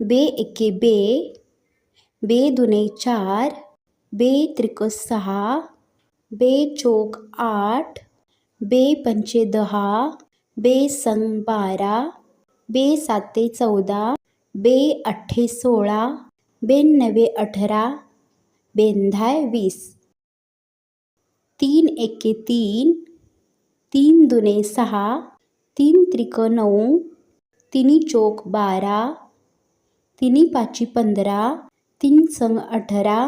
बे एके बे बे दुने चार बे त्रिक सहा बे चोक आठ बे पंचे दहा बे संग बारा बे साते चौदा बे अठ्ठे सोळा बेन नवे अठरा बेंधाय वीस. तीन एके तीन तीन दुने सहा तीन त्रिक नऊ तिनी चोक बारा तिनी पाची पंधरा तीन संग अठरा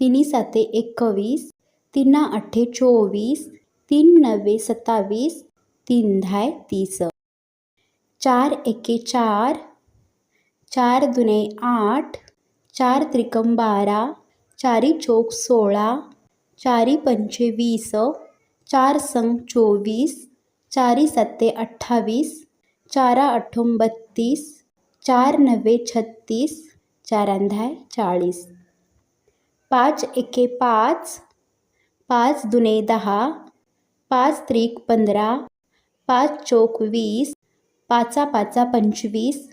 तिनी साते एकवीस तिना अठ्ठे चोवीस तीन नवे सत्तावीस तीन धाय तीस. चार एके चार चार दुने आठ चार त्रिकम बारा चारी चोक सोळा चारी पंचे वीस चार संग चोवीस चारी सत्ते अठ्ठावीस चारा अठ्ठम बत्तीस चार नव्वे छत्तीस चारांधाय चाळीस. पाच एके पाच पाच दुने दहा पाच त्रिक पंधरा पाच चोक वीस पाचा पाचा पंचवीस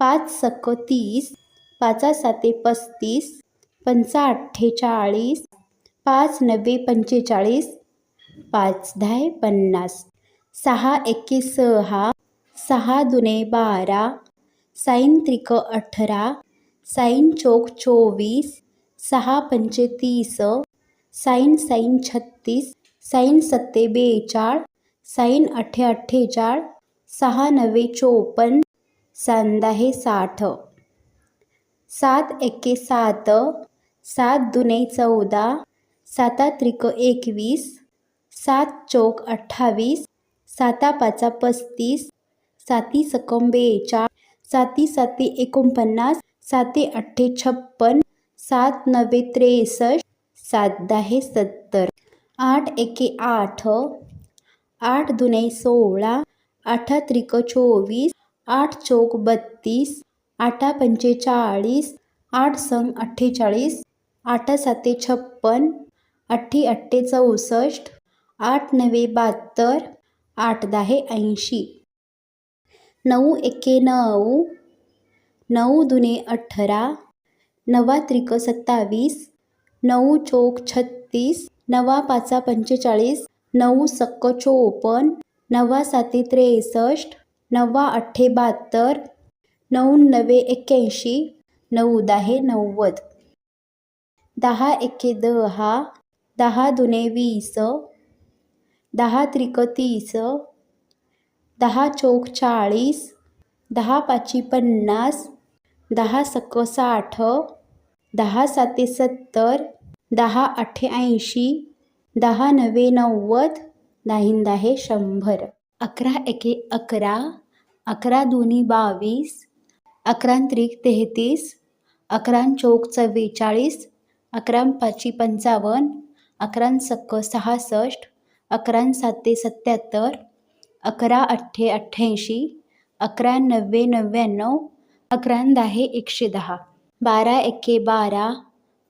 पाच सक तीस पाचा साते पस्तीस पंचा अठ्ठेचाळीस पाच नव्वे पंचेचाळीस पाच धाय पन्नास. सहा एके सहा सहा दुने बारा साईन त्रिक अठरा साईन चोक चोवीस सहा पंचे तीस साईन साईन छत्तीस साईन सत्ते बेचाळ साईन अठ्ठे अठ्ठेचाळ सहा नवे चोपन्न सांदाहे साठ. सात एके सात सात दुने चौदा साता त्रिक एकवीस सात चौक अठ्ठावीस साता पाचा पस्तीस साती सकम बेचाळ साती साते एकोणपन्नास साते अठ्ठे छप्पन सात नव्वे त्रेसष्ट सात दहे सत्तर. आठ एके आठ आठ दुने सोळा आठा त्रिक चोवीस आठ चौक बत्तीस आठा पंचेचाळीस आठ संग अठ्ठेचाळीस आठा साते छप्पन अठ्ठी अठ्ठे चौसष्ट आठ नवे बहात्तर आठ दहा ऐंशी. नऊ एके नऊ नऊ दुने अठरा नवा त्रिक सत्तावीस नऊ चोक छत्तीस नवा पाचा पंचेचाळीस नऊ सक्क चोपन्न नवा साते त्रेसष्ट नवा अठ्ठे बहात्तर नऊ नवे एक्क्याऐंशी नऊ दहे नव्वद. दहा एके दहा दहा दुने वीस दहा त्रिक तीस दहा चौक चाळीस दहा पाची पन्नास दहा सक साठ दहा साते सत्तर दहा आठे ऐंशी दहा नवे नव्वद दाहीन आहे शंभर. अकरा एके अकरा अकरा दोन्ही बावीस अकरा त्रिक तेहतीस अकरा चौक चव्वेचाळीस अकरा पाची पंचावन्न अकरा सक्क सहासष्ट अकरा साते सत्याहत्तर अकरा अठ्ठे अठ्ठ्याऐंशी अकरा नव्वे नव्याण्णव अकरा दहा एकशे दहा. बारा एके बारा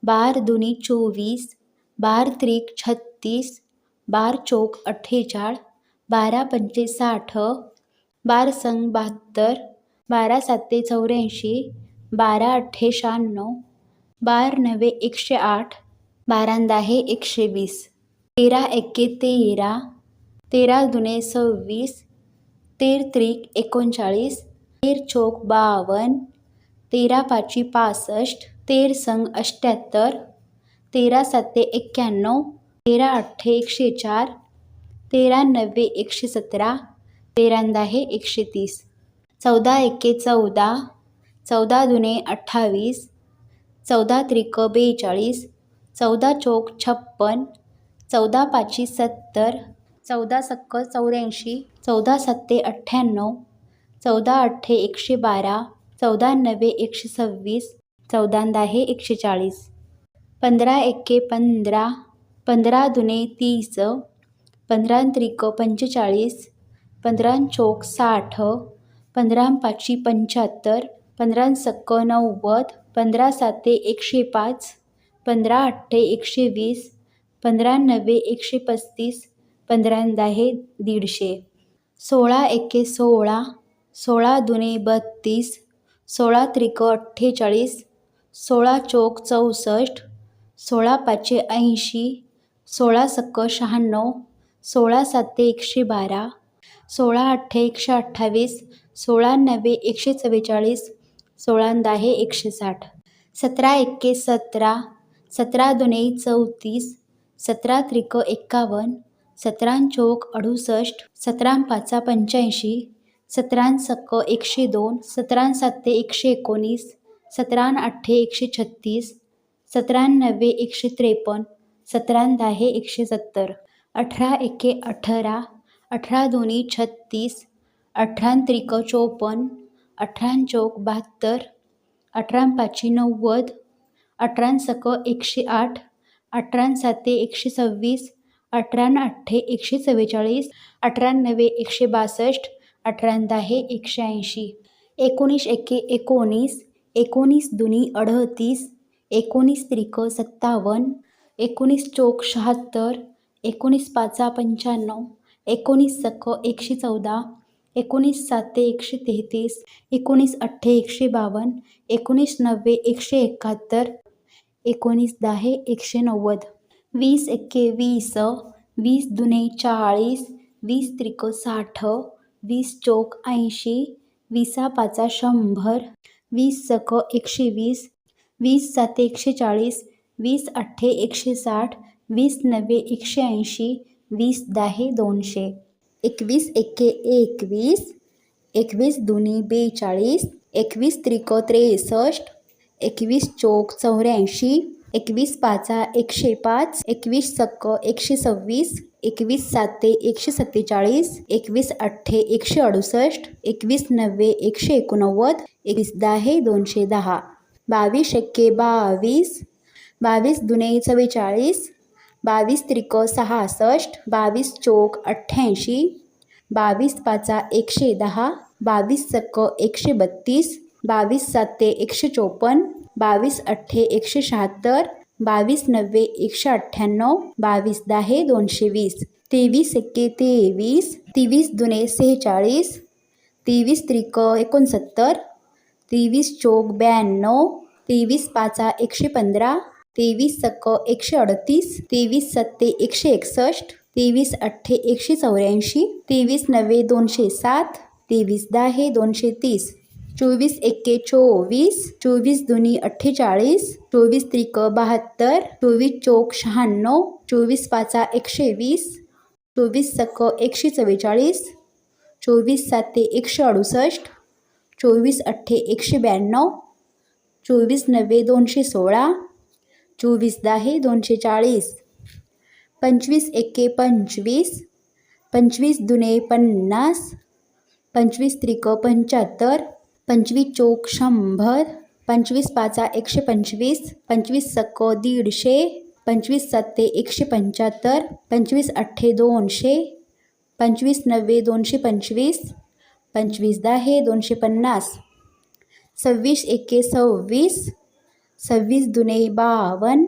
बार दुनी चोवीस बार त्रिक छत्तीस बार चोक अठ्ठेचाळ बारा पंचे साठ बार संग बहात्तर बारा साते चौऱ्याऐंशी बारा अठ्ठे शहाण्णव बार नवे एकशे आठ बारा दहा एकशे वीस. तेरा एके तेरा तेरा दुने सव्वीस तेर त्रिक एकोणचाळीस तेर चोक बावन्न तेरा पाची पासष्ट तेर संग अठ्ठ्याहत्तर तेरा साते एक्क्याण्णव तेरा अठ्ठे एकशे चार तेरा नव्वे एकशे सतरा तेरांदा हे एकशे तीस चौदा एके चौदा चौदा दुने अठ्ठावीस चौदा त्रिक बेचाळीस चौदा चोक छप्पन चौदा पाची सत्तर चौदा सक्क चौऱ्याऐंशी चौदा सत्ते अठ्ठ्याण्णव चौदा अठ्ठे एकशे बारा चौदा नव्वे एकशे सव्वीस चौदा दहा एकशे चाळीस पंधरा एके पंधरा पंधरा दुने तीस पंधरा त्रिक पंचेचाळीस पंधरा चोक साठ पंधरा पाचशे पंच्याहत्तर पंधरा सक्क नव्वद पंधरा साते एकशे पाच पंधरा अठ्ठे एकशे वीस पंधरा नव्वे एकशे पस्तीस पंधरा हे दीडशे. सोळा एके सोळा सोळा दुने बत्तीस सोळा त्रिक अठ्ठेचाळीस सोळा चोक चौसष्ट सोळा पाचशे ऐंशी सोळा सक्क शहाण्णव सोळा साते एकशे बारा सोळा अठ्ठे एकशे अठ्ठावीस सोळा नव्वे एकशे चव्वेचाळीस सोळा दहा एकशे साठ. सतरा एक्के सतरा सतरा दुने चौतीस सतरा त्रिक एक्कावन्न सतरान चौक अडुसष्ट सतरान पाचा पंच्याऐंशी सतरान सक्क एकशे दोन सतरान साते एकशे एकोणीस सतरान अठ्ठे एकशे छत्तीस सतरान नव्वे एकशे त्रेपन्न सतरान दहा एकशे सत्तर अठरा एके अठरा अठरा दोन्ही छत्तीस अठरा त्रिक चौपन्न अठरा चौक बहात्तर अठरा पाचशे नव्वद अठरा सक एकशे आठ अठरा साते एकशे सव्वीस अठरा अठ्ठे एकशे चव्वेचाळीस अठरा नव्वे एकशे बासष्ट अठरा दहा एकशे ऐंशी एकोणीस एके एकोणीस एकोणीस दुनी अडतीस एकोणीस त्रिक सत्तावन्न एकोणीस चोक शहात्तर एकोणीस पाचा पंच्याण्णव एकोणीस सक एकशे चौदा एकोणीस साते एकशे तेहतीस एकोणीस अठ्ठे एकशे बावन्न एकोणीस नव्वे एकशे एकाहत्तर एकोणीस दहा एकशे नव्वद. वीस एक्के वीस वीस दुने चाळीस वीस त्रिको साठ वीस चोक ऐंशी विसा पाचा शंभर वीस सक एकशे वीस वीस साते एकशे चाळीस वीस अठ्ठे एकशे साठ वीस नव्वे एकशे ऐंशी वीस दहा दोनशे. एकवीस एक्के एकवीस एकवीस दुनी बेचाळीस एकवीस त्रिको त्रेसष्ट एकवीस चोक चौऱ्याऐंशी एकवीस पाचा एकशे पाच एकवीस सक्क एकशे सव्वीस एकवीस साते एकशे सत्तेचाळीस एकवीस अठ्ठे एकशे अडुसष्ट एकवीस नव्वे एकशे एकोणनव्वद एकवीस दहा दोनशे दहा. बावीस एक्के बावीस बावीस दुने चव्वेचाळीस बावीस त्रिक सहासष्ट बावीस चोक अठ्ठ्याऐंशी बावीस पाचा एकशे दहा बावीस सक्क एकशे बत्तीस बावीस साते एकशे चोपन्न बावीस अठ्ठे एकशे शहात्तर बावीस नव्वे एकशे अठ्ठ्याण्णव बावीस दहा दोनशे वीस तेवीस एक्के तेवीस तेवीस दुने सेहेचाळीस तेवीस त्रिक एकोणसत्तर तेवीस चोक ब्याण्णव तेवीस पाचा एकशे पंधरा तेवीस सक्क एकशे अडतीस तेवीस सत्ते एकशे एकसष्ट तेवीस अठ्ठे एकशे चौऱ्याऐंशी तेवीस नव्वे दोनशे सात तेवीस दहा दोनशे तीस. चोवीस एक्के चोवीस चोवीस दुनी अठ्ठेचाळीस चोवीस त्रिक बहात्तर चोवीस चोक शहाण्णव चोवीस पाचा एकशे वीस चोवीस सक एकशे चव्वेचाळीस चोवीस साते एकशे अडुसष्ट चोवीस अठ्ठे एकशे ब्याण्णव चोवीस नव्वे दोनशे सोळा चोवीस दहा दोनशे चाळीस पंचवीस एक्के पंचवीस पंचवीस दुने पन्नास पंचवीस त्रिक पंच्याहत्तर पंचवीस चोक शंभर पंचवीस पाचा एकशे पंचवीस पंचवीस सक्क दीडशे पंचवीस सत्ते एकशे पंच्याहत्तर पंचवीस अठ्ठे दोनशे पंचवीस नव्वे दोनशे पंचवीस पंचवीस दहा दोनशे पन्नास सव्वीस एके सव्वीस सव्वीस दुने बावन्न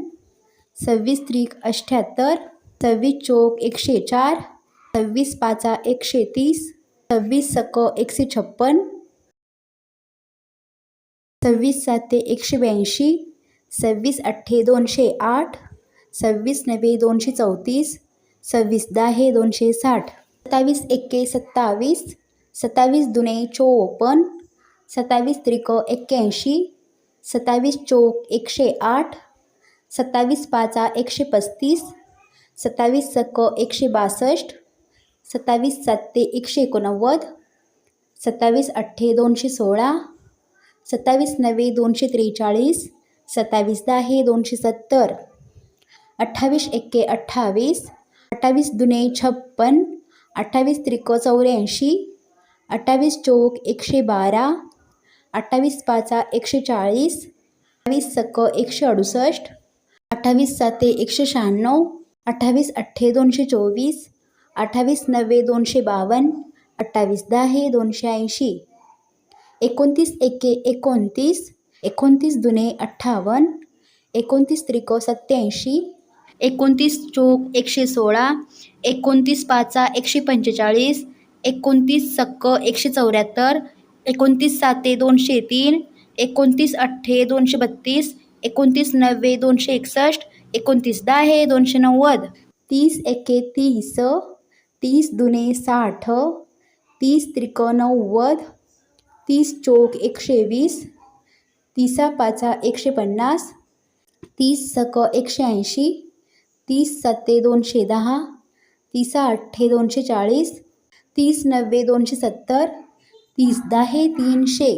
सव्वीस त्रिक अठ्ठ्याहत्तर सव्वीस चोक एकशे चार सव्वीस पाचा एकशे तीस सव्वीस सक एकशे छप्पन सव्वीस साते एकशे ब्याऐंशी सव्वीस अठ्ठे दोनशे आठ सव्वीस नव्वे दोनशे चौतीस सव्वीस दहा दोनशे साठ सत्तावीस एक्के सत्तावीस सत्तावीस दुने चोपन्न सत्तावीस त्रिक एक्क्याऐंशी सत्तावीस चोक एकशे आठ सत्तावीस पाचा एकशे पस्तीस सत्तावीस सक एकशे बासष्ट सत्तावीस साते एकशे एकोणनव्वद सत्तावीस अठ्ठे दोनशे सोळा सत्तावीस नव्वे दोनशे त्रेचाळीस सत्तावीस दहा दोनशे सत्तर अठ्ठावीस एक्के अठ्ठावीस अठ्ठावीस दुने छप्पन अठ्ठावीस त्रिक चौऱ्याऐंशी अठ्ठावीस चौक एकशे बारा अठ्ठावीस पाचा एकशे चाळीस अठ्ठावीस सक एकशे अडुसष्ट अठ्ठावीस साते एकशे शहाण्णव अठ्ठावीस अठ्ठे दोनशे चोवीस अठ्ठावीस नव्वे दोनशे बावन्न अठ्ठावीस दहा दोनशे ऐंशी. एकोणतीस एके एकोणतीस एकोणतीस दुने अठ्ठावन्न एकोणतीस त्रिको सत्याऐंशी एकोणतीस चोक एकशे सोळा एकोणतीस पाचा एकशे पंचेचाळीस एकोणतीस सक्क एकशे चौऱ्याहत्तर एकोणतीस साते दोनशे तीन एकोणतीस अठ्ठे दोनशे बत्तीस एकोणतीस नव्वे दोनशे एकसष्ट एकोणतीस दहा दोनशे नव्वद. तीस एके तीस तीस दुने साठ तीस त्रिक नव्वद तीस चोक एकशे वीस तिसा पाचा एकशे पन्नास तीस सक एकशे ऐंशी तीस सत्ते दोनशे दहा तिसा अठ्ठे दोनशे चाळीस तीस नव्वे दोनशे सत्तर तीस दहा तीनशे.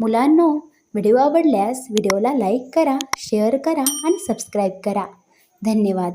मुलांनो व्हिडिओ आवडल्यास व्हिडिओला लाईक करा शेअर करा आणि सबस्क्राईब करा. धन्यवाद.